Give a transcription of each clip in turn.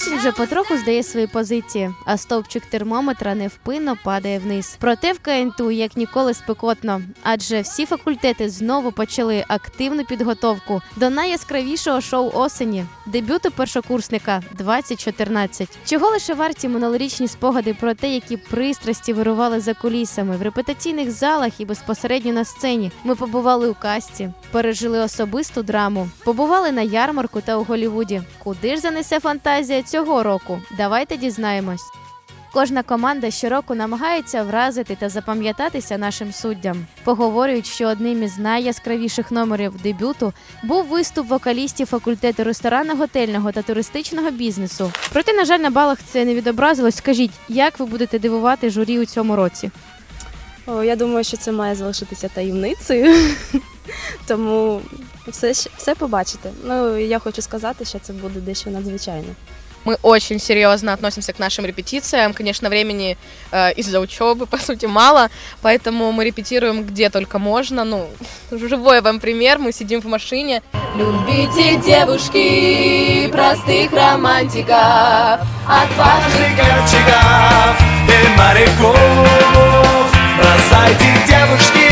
Осінь вже потроху здає свої позиції, а стовпчик термометра невпинно падає вниз. Проте в КНТУ як ніколи спекотно, адже всі факультети знову почали активну підготовку до найяскравішого шоу осені дебюту першокурсника 2014. Чого лише варті минулорічні спогади про те, які пристрасті вирували за кулісами в репетиційних залах і безпосередньо на сцені. Ми побували у касті, пережили особисту драму, побували на ярмарку та у Голівуді. Куди ж занесе фантазія цього року? Давайте дізнаємось. Кожна команда щороку намагається вразити та запам'ятатися нашим суддям. Поговорюють, що одним із найяскравіших номерів дебюту був виступ вокалістів факультету ресторанно-готельного та туристичного бізнесу. Проте, на жаль, на балах це не відобразилось. Скажіть, як ви будете дивувати журі у цьому році? О, я думаю, що це має залишитися таємницею, тому все, все побачите. Ну, я хочу сказати, що це буде дещо надзвичайне. Мы очень серьезно относимся к нашим репетициям. Конечно, времени э, из-за учебы, по сути, мало, поэтому мы репетируем где только можно. Ну, живой вам пример, мы сидим в машине. Любите девушки простых романтиков, отважных Герчиков и моряков Бросайте девушки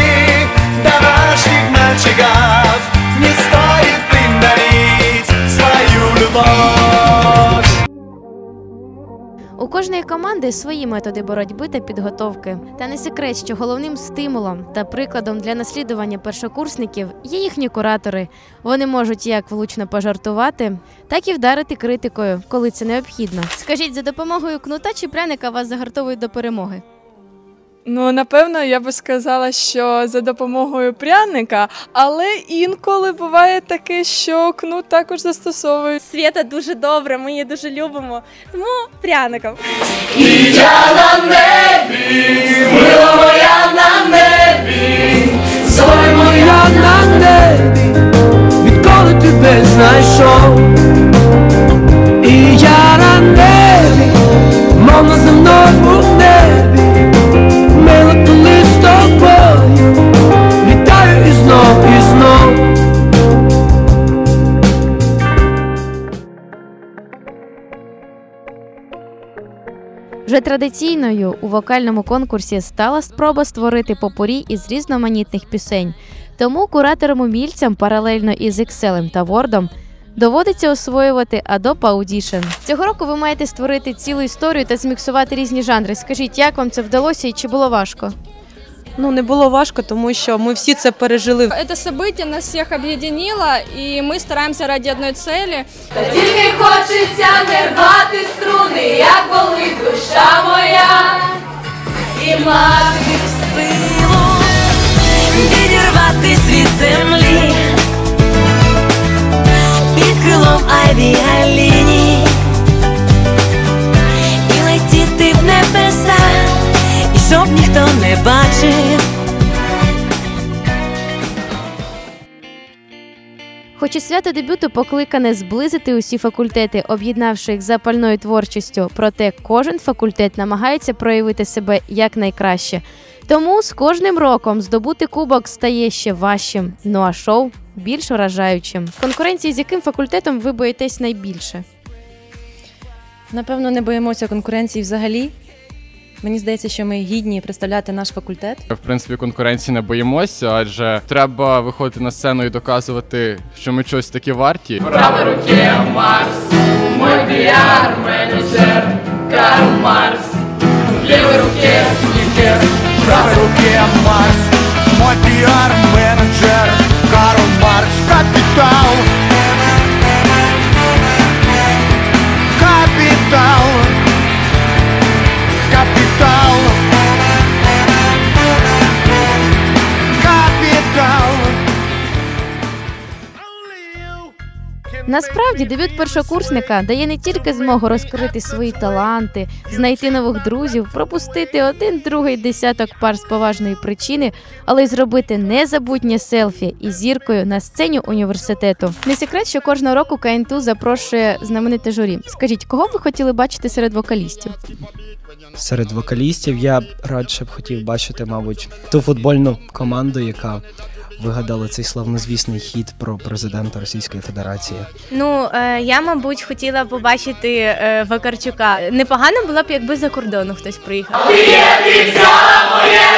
домашних мальчиков Не стоит им дарить свою любовь кожної команди свої методи боротьби та підготовки. Та не секрет, що головним стимулом та прикладом для наслідування першокурсників є їхні куратори. Вони можуть як влучно пожартувати, так і вдарити критикою, коли це необхідно. Скажіть, за допомогою кнута чи пряника вас загартовують до перемоги? Ну, напевно, я би сказала, що за допомогою пряника, але інколи буває таке, що кнут також застосовують. Свята дуже добре, ми її дуже любимо. Тому пряником. Я на небі, мила моя на небі, соль моя на небі, відколи тебе знайшов. Вже традиційною у вокальному конкурсі стала спроба створити попорі із різноманітних пісень. Тому кураторам-умільцям паралельно із Excel та Word доводиться освоювати Adobe Audition. Цього року ви маєте створити цілу історію та зміксувати різні жанри. Скажіть, як вам це вдалося і чи було важко? Ну не було важко, тому що ми всі це пережили. Это событие нас всех объединило, и мы стараемся ради одной цели. Та тільки хочеться не рвати струни, як болить душа моя, і мати силу відірвати світ землі під крилом авіаліній Хоч і свято дебюту покликане зблизити усі факультети, об'єднавши їх запальною творчістю, проте кожен факультет намагається проявити себе якнайкраще. Тому з кожним роком здобути кубок стає ще важчим, ну а шоу більш вражаючим. Конкуренції з яким факультетом ви боїтесь найбільше? Напевно, не боїмося конкуренції взагалі. Мені здається, що ми гідні представляти наш факультет. В принципі, конкуренції не боїмося, адже треба виходити на сцену і доказувати, що ми щось такі варті. Права руки Марс, мой піар-менеджер Карл Марс. В левой руке Сникерс, В руке Марс Мой пиар-менеджер Насправді дебют першокурсника дає не тільки змогу розкрити свої таланти, знайти нових друзів, пропустити один другий десяток пар з поважної причини, але й зробити незабутнє селфі із зіркою на сцені університету. Не секрет, що кожного року КНТУ запрошує знамените журі. Скажіть, кого ви хотіли бачити серед вокалістів? Серед вокалістів я б радше б хотів бачити, мабуть, ту футбольну команду, яка вигадали цей славнозвісний хід про президента Російської Федерації? Ну, е, я, мабуть, хотіла побачити е, Вакарчука. Непогано було б, якби за кордону хтось приїхав. Моє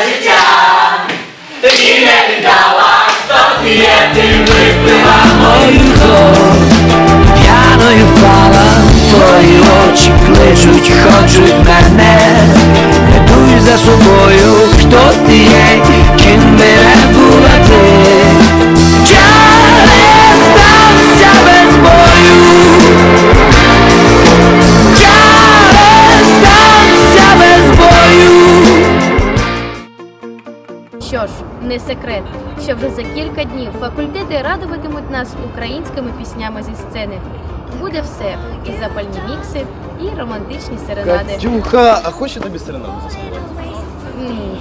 життя, і не віддала, хто ти є, ти випила мою кров. П'яною впала, твої очі кличуть, хочуть мене. Не секрет, що вже за кілька днів факультети радуватимуть нас українськими піснями зі сцени. Буде все і запальні мікси, і романтичні серенади. Катюха, а хоче тобі серенаду заспівати?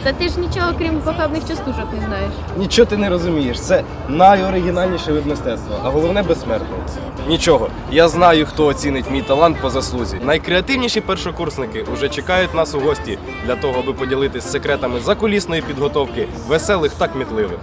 Та ти ж нічого крім похабних частушок не знаєш. Нічого ти не розумієш. Це найоригінальніший вид мистецтва, а головне безсмертний. Нічого, я знаю, хто оцінить мій талант по заслузі. Найкреативніші першокурсники уже чекають нас у гості для того, аби поділитись секретами закулісної підготовки веселих та кмітливих.